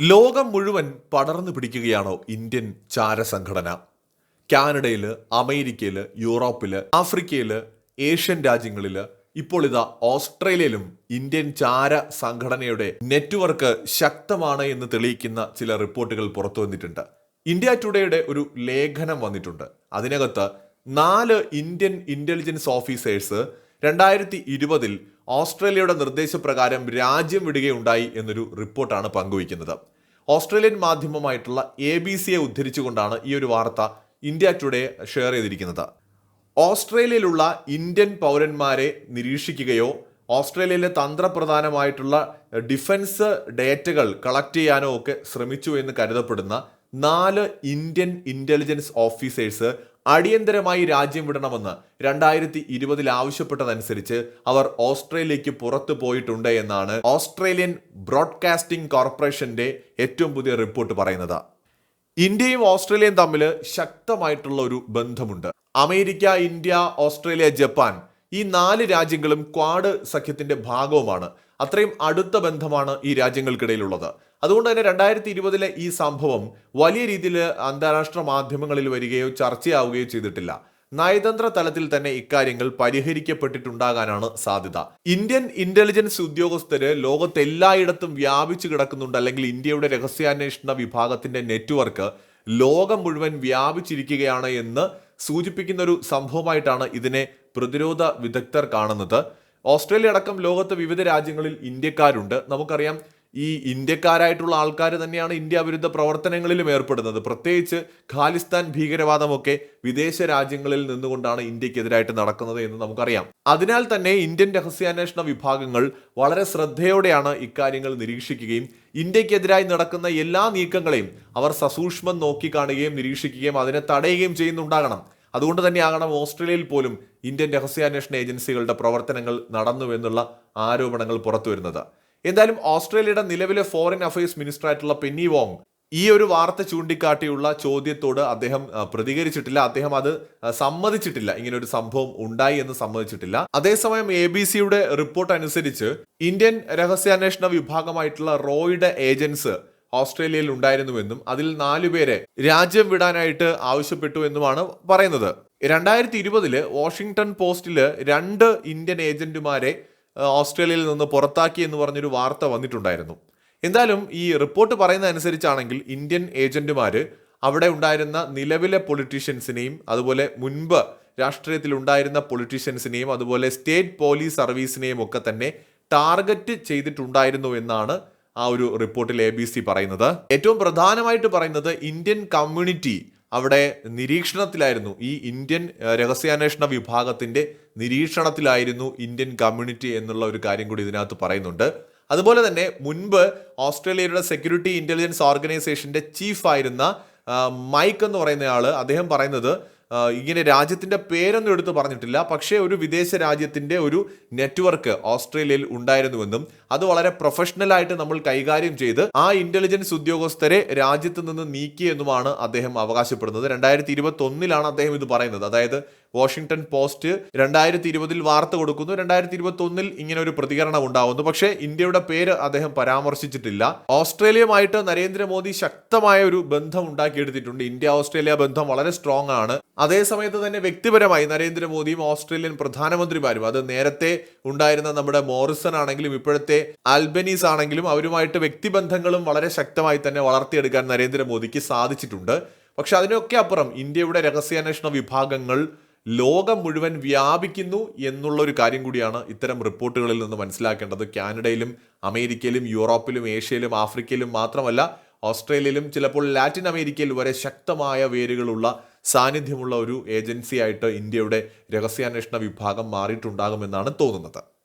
ലോകം മുഴുവൻ പടർന്നു പിടിക്കുകയാണോ ഇന്ത്യൻ ചാരസംഘടന? കാനഡയിൽ അമേരിക്കയിൽ യൂറോപ്പിൽ ആഫ്രിക്കയിൽ ഏഷ്യൻ രാജ്യങ്ങളിൽ ഇപ്പോൾ ഇതാ ഓസ്ട്രേലിയയിലും ഇന്ത്യൻ ചാര സംഘടനയുടെ നെറ്റ്വർക്ക് ശക്തമാണ് എന്ന് തെളിയിക്കുന്ന ചില റിപ്പോർട്ടുകൾ പുറത്തു വന്നിട്ടുണ്ട്. ഇന്ത്യ ടുഡേയുടെ ഒരു ലേഖനം വന്നിട്ടുണ്ട്. അതിനകത്ത് നാല് ഇന്ത്യൻ ഇന്റലിജൻസ് ഓഫീസേഴ്സ് രണ്ടായിരത്തി ഇരുപതിൽ ഓസ്ട്രേലിയയുടെ നിർദ്ദേശപ്രകാരം രാജ്യം വിടുകയുണ്ടായി എന്നൊരു റിപ്പോർട്ടാണ് പങ്കുവയ്ക്കുന്നത്. ഓസ്ട്രേലിയൻ മാധ്യമമായിട്ടുള്ള എ ബി സിയെ ഉദ്ധരിച്ചുകൊണ്ടാണ് ഈ ഒരു വാർത്ത ഇന്ത്യ ടുഡേ ഷെയർ ചെയ്തിരിക്കുന്നത്. ഓസ്ട്രേലിയയിലുള്ള ഇന്ത്യൻ പൗരന്മാരെ നിരീക്ഷിക്കുകയോ ഓസ്ട്രേലിയയിലെ തന്ത്രപ്രധാനമായിട്ടുള്ള ഡിഫൻസ് ഡേറ്റകൾ കളക്ട് ചെയ്യാനോ ഒക്കെ ശ്രമിച്ചു എന്ന് കരുതപ്പെടുന്ന നാല് ഇന്ത്യൻ ഇന്റലിജൻസ് ഓഫീസേഴ്സ് അടിയന്തരമായി രാജ്യം വിടണമെന്ന് രണ്ടായിരത്തി ഇരുപതിൽ ആവശ്യപ്പെട്ടതനുസരിച്ച് അവർ ഓസ്ട്രേലിയക്ക് പുറത്തു പോയിട്ടുണ്ട് എന്നാണ് ഓസ്ട്രേലിയൻ ബ്രോഡ്കാസ്റ്റിംഗ് കോർപ്പറേഷന്റെ ഏറ്റവും പുതിയ റിപ്പോർട്ട് പറയുന്നത്. ഇന്ത്യയും ഓസ്ട്രേലിയയും തമ്മിൽ ശക്തമായിട്ടുള്ള ഒരു ബന്ധമുണ്ട്. അമേരിക്ക ഇന്ത്യ ഓസ്ട്രേലിയ ജപ്പാൻ ഈ നാല് രാജ്യങ്ങളും ക്വാഡ് സഖ്യത്തിന്റെ ഭാഗവുമാണ്. അത്രയും അടുത്ത ബന്ധമാണ് ഈ രാജ്യങ്ങൾക്കിടയിലുള്ളത്. അതുകൊണ്ട് തന്നെ രണ്ടായിരത്തി ഇരുപതിലെ ഈ സംഭവം വലിയ രീതിയിൽ അന്താരാഷ്ട്ര മാധ്യമങ്ങളിൽ വരികയോ ചർച്ചയാവുകയോ ചെയ്തിട്ടില്ല. നയതന്ത്ര തലത്തിൽ തന്നെ ഇക്കാര്യങ്ങൾ പരിഹരിക്കപ്പെട്ടിട്ടുണ്ടാകാനാണ് സാധ്യത. ഇന്ത്യൻ ഇന്റലിജൻസ് ഉദ്യോഗസ്ഥര് ലോകത്തെല്ലായിടത്തും വ്യാപിച്ചു കിടക്കുന്നുണ്ട്. അല്ലെങ്കിൽ ഇന്ത്യയുടെ രഹസ്യാന്വേഷണ വിഭാഗത്തിന്റെ നെറ്റ്വർക്ക് ലോകം മുഴുവൻ വ്യാപിച്ചിരിക്കുകയാണ് എന്ന് സൂചിപ്പിക്കുന്ന ഒരു സംഭവമായിട്ടാണ് ഇതിനെ പ്രതിരോധ വിദഗ്ധർ കാണുന്നത്. ഓസ്ട്രേലിയ അടക്കം ലോകത്തെ വിവിധ രാജ്യങ്ങളിൽ ഇന്ത്യക്കാരുണ്ട്. നമുക്കറിയാം ഈ ഇന്ത്യക്കാരായിട്ടുള്ള ആൾക്കാർ തന്നെയാണ് ഇന്ത്യ വിരുദ്ധ പ്രവർത്തനങ്ങളിലും ഏർപ്പെടുന്നത്. പ്രത്യേകിച്ച് ഖാലിസ്ഥാൻ ഭീകരവാദമൊക്കെ വിദേശ രാജ്യങ്ങളിൽ നിന്നുകൊണ്ടാണ് ഇന്ത്യക്കെതിരായിട്ട് നടക്കുന്നത് എന്ന് നമുക്കറിയാം. അതിനാൽ തന്നെ ഇന്ത്യൻ രഹസ്യാന്വേഷണ വിഭാഗങ്ങൾ വളരെ ശ്രദ്ധയോടെയാണ് ഇക്കാര്യങ്ങൾ നിരീക്ഷിക്കുകയും ഇന്ത്യക്കെതിരായി നടക്കുന്ന എല്ലാ നീക്കങ്ങളെയും അവർ സസൂക്ഷ്മം നോക്കിക്കാണുകയും നിരീക്ഷിക്കുകയും അതിനെ തടയുകയും ചെയ്യുന്നുണ്ടാകണം. അതുകൊണ്ട് തന്നെയാകണം ഓസ്ട്രേലിയയിൽ പോലും ഇന്ത്യൻ രഹസ്യാന്വേഷണ ഏജൻസികളുടെ പ്രവർത്തനങ്ങൾ നടന്നുവെന്നുള്ള ആരോപണങ്ങൾ പുറത്തു വരുന്നത് എന്തായാലും ഓസ്ട്രേലിയയുടെ നിലവിലെ ഫോറിൻ അഫയേഴ്സ് മിനിസ്റ്റർ ആയിട്ടുള്ള പെന്നി വോങ് ഈ ഒരു വാർത്ത ചൂണ്ടിക്കാട്ടിയുള്ള ചോദ്യത്തോട് അദ്ദേഹം പ്രതികരിച്ചിട്ടില്ല. അദ്ദേഹം അത് സമ്മതിച്ചിട്ടില്ല. ഇങ്ങനെ ഒരു സംഭവം ഉണ്ടായി എന്ന് സമ്മതിച്ചിട്ടില്ല. അതേസമയം എ ബി സിയുടെ റിപ്പോർട്ട് അനുസരിച്ച് ഇന്ത്യൻ രഹസ്യാന്വേഷണ വിഭാഗമായിട്ടുള്ള റോയുടെ ഏജൻസ് ഓസ്ട്രേലിയയിൽ ഉണ്ടായിരുന്നുവെന്നും അതിൽ നാലുപേരെ രാജ്യം വിടാനായിട്ട് ആവശ്യപ്പെട്ടു എന്നുമാണ് പറയുന്നത്. രണ്ടായിരത്തി ഇരുപതിൽ വാഷിംഗ്ടൺ പോസ്റ്റിൽ രണ്ട് ഇന്ത്യൻ ഏജന്റുമാരെ ഓസ്ട്രേലിയയിൽ നിന്ന് പുറത്താക്കി എന്ന് പറഞ്ഞൊരു വാർത്ത വന്നിട്ടുണ്ടായിരുന്നു. എന്തായാലും ഈ റിപ്പോർട്ട് പറയുന്ന അനുസരിച്ചാണെങ്കിൽ ഇന്ത്യൻ ഏജന്റുമാർ അവിടെ ഉണ്ടായിരുന്ന നിലവിലെ പൊളിറ്റീഷ്യൻസിനെയും അതുപോലെ മുൻപ് രാഷ്ട്രീയത്തിൽ ഉണ്ടായിരുന്ന പൊളിറ്റീഷ്യൻസിനെയും അതുപോലെ സ്റ്റേറ്റ് പോലീസ് സർവീസിനെയും ഒക്കെ തന്നെ ടാർഗറ്റ് ചെയ്തിട്ടുണ്ടായിരുന്നു എന്നാണ് ആ ഒരു റിപ്പോർട്ടിൽ എ ബി സി പറയുന്നത്. ഏറ്റവും പ്രധാനമായിട്ട് പറയുന്നത് ഇന്ത്യൻ കമ്മ്യൂണിറ്റി അവിടെ നിരീക്ഷണത്തിലായിരുന്നു. ഈ ഇന്ത്യൻ രഹസ്യാന്വേഷണ വിഭാഗത്തിന്റെ നിരീക്ഷണത്തിലായിരുന്നു ഇന്ത്യൻ കമ്മ്യൂണിറ്റി എന്നുള്ള ഒരു കാര്യം കൂടി ഇതിനകത്ത് പറയുന്നുണ്ട്. അതുപോലെ തന്നെ മുൻപ് ഓസ്ട്രേലിയയുടെ സെക്യൂരിറ്റി ഇന്റലിജൻസ് ഓർഗനൈസേഷന്റെ ചീഫ് ആയിരുന്ന മൈക്ക് എന്ന് പറയുന്ന ആൾ അദ്ദേഹം പറയുന്നത് ഇങ്ങനെ രാജ്യത്തിന്റെ പേരൊന്നും എടുത്ത് പറഞ്ഞിട്ടില്ല. പക്ഷേ ഒരു വിദേശ രാജ്യത്തിന്റെ ഒരു നെറ്റ്വർക്ക് ഓസ്ട്രേലിയയിൽ ഉണ്ടായിരുന്നുവെന്നും അത് വളരെ പ്രൊഫഷണലായിട്ട് നമ്മൾ കൈകാര്യം ചെയ്ത് ആ ഇന്റലിജൻസ് ഉദ്യോഗസ്ഥരെ രാജ്യത്ത് നിന്ന് നീക്കിയെന്നുമാണ് അദ്ദേഹം അവകാശപ്പെടുന്നത്. രണ്ടായിരത്തി ഇരുപത്തി ഒന്നിലാണ് അദ്ദേഹം ഇത് പറയുന്നത്. അതായത് വാഷിംഗ്ടൺ പോസ്റ്റ് രണ്ടായിരത്തി ഇരുപതിൽ വാർത്ത കൊടുക്കുന്നു. രണ്ടായിരത്തി ഇരുപത്തി ഒന്നിൽ ഇങ്ങനെ ഒരു പ്രതികരണം ഉണ്ടാവുന്നു. പക്ഷേ ഇന്ത്യയുടെ പേര് അദ്ദേഹം പരാമർശിച്ചിട്ടില്ല. ഓസ്ട്രേലിയയുമായിട്ട് നരേന്ദ്രമോദി ശക്തമായ ഒരു ബന്ധം ഉണ്ടാക്കിയെടുത്തിട്ടുണ്ട്. ഇന്ത്യ ഓസ്ട്രേലിയ ബന്ധം വളരെ സ്ട്രോങ് ആണ്. അതേസമയത്ത് തന്നെ വ്യക്തിപരമായി നരേന്ദ്രമോദിയും ഓസ്ട്രേലിയൻ പ്രധാനമന്ത്രിമാരും അത് നേരത്തെ ഉണ്ടായിരുന്ന നമ്മുടെ മോറിസൺ ആണെങ്കിലും ഇപ്പോഴത്തെ ആൽബനീസ് ആണെങ്കിലും അവരുമായിട്ട് വ്യക്തിബന്ധങ്ങളും വളരെ ശക്തമായി തന്നെ വളർത്തിയെടുക്കാൻ നരേന്ദ്രമോദിക്ക് സാധിച്ചിട്ടുണ്ട്. പക്ഷെ അതിനൊക്കെ അപ്പുറം ഇന്ത്യയുടെ രഹസ്യാന്വേഷണ വിഭാഗങ്ങൾ ലോകം മുഴുവൻ വ്യാപിക്കുന്നു എന്നുള്ള ഒരു കാര്യം കൂടിയാണ് ഇത്തരം റിപ്പോർട്ടുകളിൽ നിന്ന് മനസ്സിലാക്കേണ്ടത്. കാനഡയിലും അമേരിക്കയിലും യൂറോപ്പിലും ഏഷ്യയിലും ആഫ്രിക്കയിലും മാത്രമല്ല ഓസ്ട്രേലിയയിലും ചിലപ്പോൾ ലാറ്റിൻ അമേരിക്കയിൽ വരെ ശക്തമായ വേരുകളുള്ള സാന്നിധ്യമുള്ള ഒരു ഏജൻസിയായിട്ട് ഇന്ത്യയുടെ രഹസ്യാന്വേഷണ വിഭാഗം മാറിയിട്ടുണ്ടാകുമെന്നാണ് തോന്നുന്നത്.